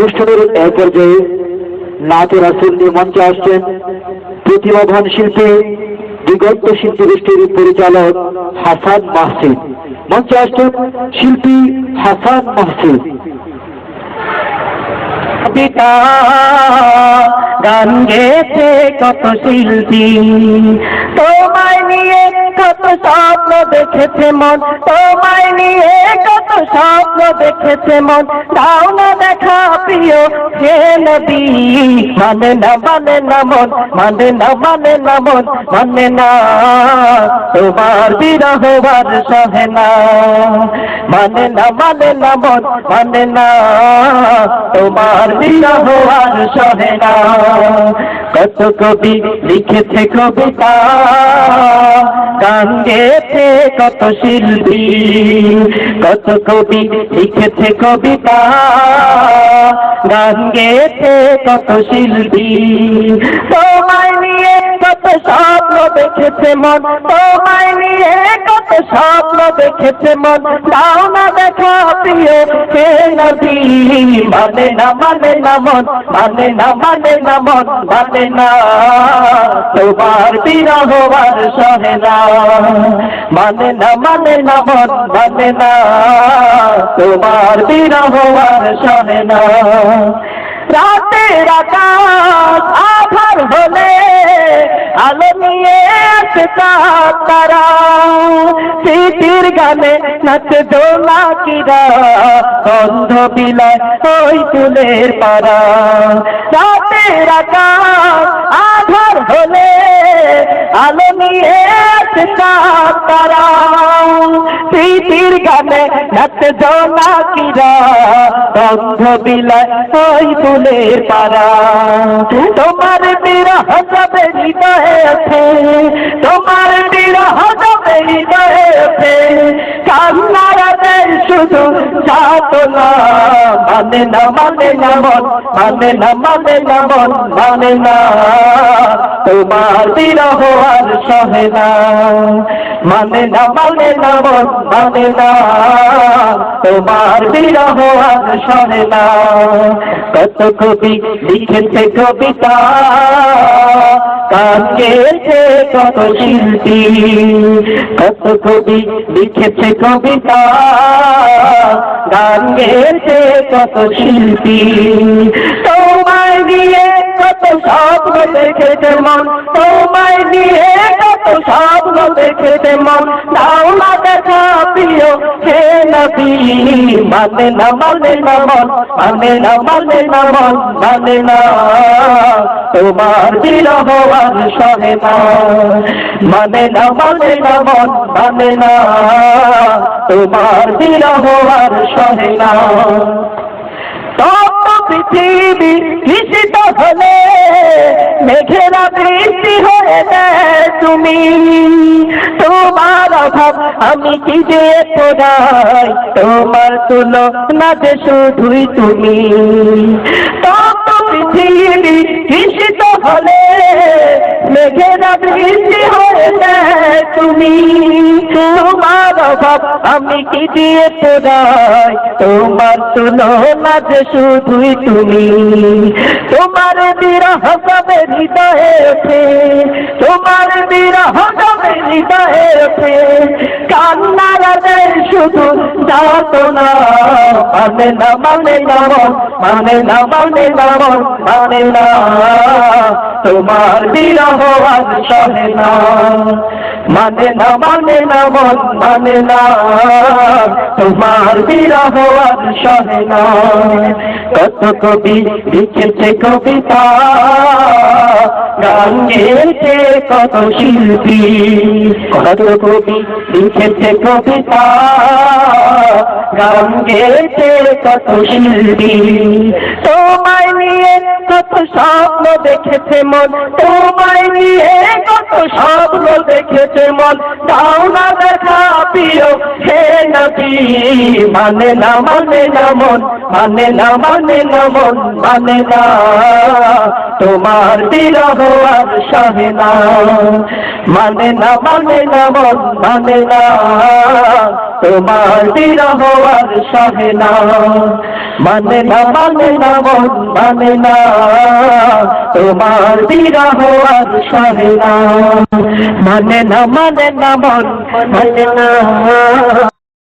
অনুষ্ঠানের এক পর্যায়ে নাচ রাসুল নিয়ে মঞ্চে আসছেন প্রতিভাবান শিল্পী দিগন্ত শিল্পী গোষ্ঠীর পরিচালক হাসান মাহসিদ মঞ্চে আসছেন শিল্পী হাসান মাহসিদ গান গেছে কত শিল্পী, তোমায় নিয়ে কত স্বপ্ন দেখেছে মন, তোমায় নিয়ে কত স্বপ্ন দেখেছে মন। দাও না দেখা প্রিয় হে নদী মানে না মানে না মন মানে না মানে না মন মানে না। তোমার বিরহ বার সহে না। মানে না মানে না মন মানে না। তোমার বিরহ আর সহে না। কত কবি লিখেছে কবিতা। গেছে কত শিল্পী কত কবি লিখেছে কবিতা। গান গেছে কত শিল্পী কত স্বপ্ন দেখেছে মন। তোমায় নিয়ে কত স্বপ্ন দেখেছে মন। দাও না দেখা প্রিয় হে নদী মানে না মানে না মন। মানে না মানে না মন। মানে না, তোমার বিরহ আর সহে না। মানে না মানে না মন। মানে না, তোমার বিরহ আর সহে না। রাতের আকাশ আধার হলে আলো নিয়ে তারা। স্মৃতির গানে নাচে দোলা কিরা গন্ধ বিলায় ওই ফুলের পাড়া। রাতের আকাশ আধার হলে আলো নিয়ে চাঁদ তারা স্মৃতির গানে নাচে দোলা কিরা গন্ধ বিলায় ওই ফুলের পারা তোমার মেরা যাবে হৃদয়ে আছে। মানে না মানে না মন মানে না মানে না মন মানে না। তোমার সহে না। মানে না মানে না মন মানে না। তোমার বিরহ আর সহে না। কত কবি লিখেছে কবিতা গেছে কত শিল্পী। কত কবি লিখেছে কবিতা, গান গেছে কত শিল্পী তোমায় দিয়ে কত স্বপ্ন দেখেছে মন, তোমায় দিয়ে কত স্বপ্ন দেখেছে মন। দাও না দেখা প্রিয়, হে নবী মানে না মানে না মন মানে না মানে না মন মানে না। তোমার বিরহ আর মানে না মানে না মন মানে না। তোমার বিরহ আর সহে না। পৃথিবী কৃষিত হলে মেঘেরা বৃষ্টি হয়ে দেয় তুমি। তোমার অভাব আমি কি যে পোড়াই তোমার তুলো না যে শুধুই তুমি। তপ্ত পৃথিবী কৃষিত হলে মেঘেরা বৃষ্টি হয়ে দেয় তুমি। তোমার অভাব আমি কি দিয়ে পোড়াই? তোমার তুলনা যে শুধুই তুমি। তোমার বিরহ কবে হৃদয়ে তোমার বিরহ কবে হৃদয়ে ওঠে? শুধু যাত না। মানে না মানে না মানে না মানে না মানে না। তোমার বিরহ আজ সহে না। মানে না মানে না মানে তোমার বিরহ আজ সহে না কত কবি লিখেছে কবিতা, গান কত শিল্পী। কত কবি লিখেছে কবিতা, গান কত শিল্পী। তোমায় নিয়ে কত স্বপ্ন দেখেছে মন। তোমায় নিয়ে কত স্বপ্ন দেখেছে মন। দাও না দেখা প্রিয়, হে নবী। মানে না মানে না মন মানে না মানে না মন মানে না। তোমার বিরহ আর সহে না। মানে না মানে না মন মানে না। তোমার বিরহ আর সহে না। মানে না মানে না, মন মানে না। তোমার বিরহ আর সহে না। মানে না মানে না, মন মানে না।